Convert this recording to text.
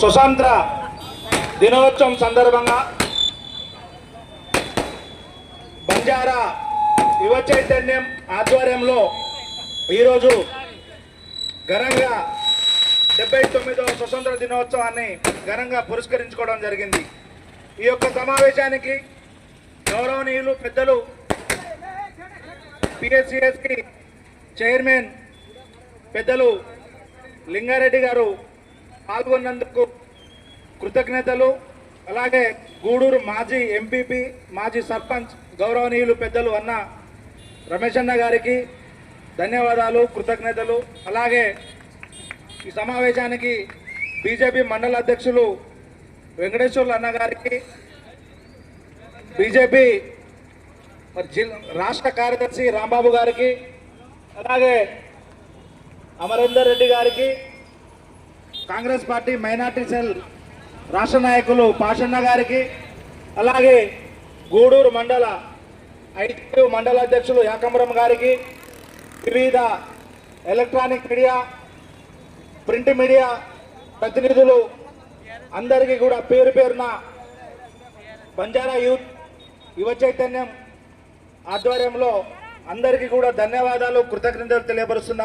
స్వతంత్ర దినోత్సవం సందర్భంగా బంజారా యువ చైతన్యం ఆధ్వర్యంలో ఈరోజు ఘనంగా డెబ్బై తొమ్మిదవ స్వతంత్ర దినోత్సవాన్ని ఘనంగా పురస్కరించుకోవడం జరిగింది. ఈ యొక్క సమావేశానికి గౌరవనీయులు పెద్దలు పిఎస్సిఎస్కి చైర్మన్ పెద్దలు లింగారెడ్డి గారు పాల్గొన్నందుకు కృతజ్ఞతలు. అలాగే గూడూరు మాజీ ఎంపీపీ మాజీ సర్పంచ్ గౌరవనీయులు పెద్దలు అన్న రమేష్ అన్న గారికి ధన్యవాదాలు కృతజ్ఞతలు. అలాగే ఈ సమావేశానికి బీజేపీ మండల అధ్యక్షులు వెంకటేశ్వర్లు అన్న గారికి బీజేపీ మరి జిల్- రాష్ట్ర కార్యదర్శి రాంబాబు గారికి అలాగే అమరేందర్ రెడ్డి గారికి కాంగ్రెస్ పార్టీ మైనార్టీ సెల్ రాష్ట్ర నాయకులు పాషన్న గారికి అలాగే గూడూరు మండల ఐటీ మండల అధ్యక్షులు యాకంబరం గారికి వివిధ ఎలక్ట్రానిక్ మీడియా ప్రింట్ మీడియా ప్రతినిధులు అందరికీ కూడా పేరు పేరున బంజారా యూత్ యువ చైతన్యం ఆధ్వర్యంలో అందరికీ కూడా ధన్యవాదాలు కృతజ్ఞతలు తెలియపరుస్తున్నాం.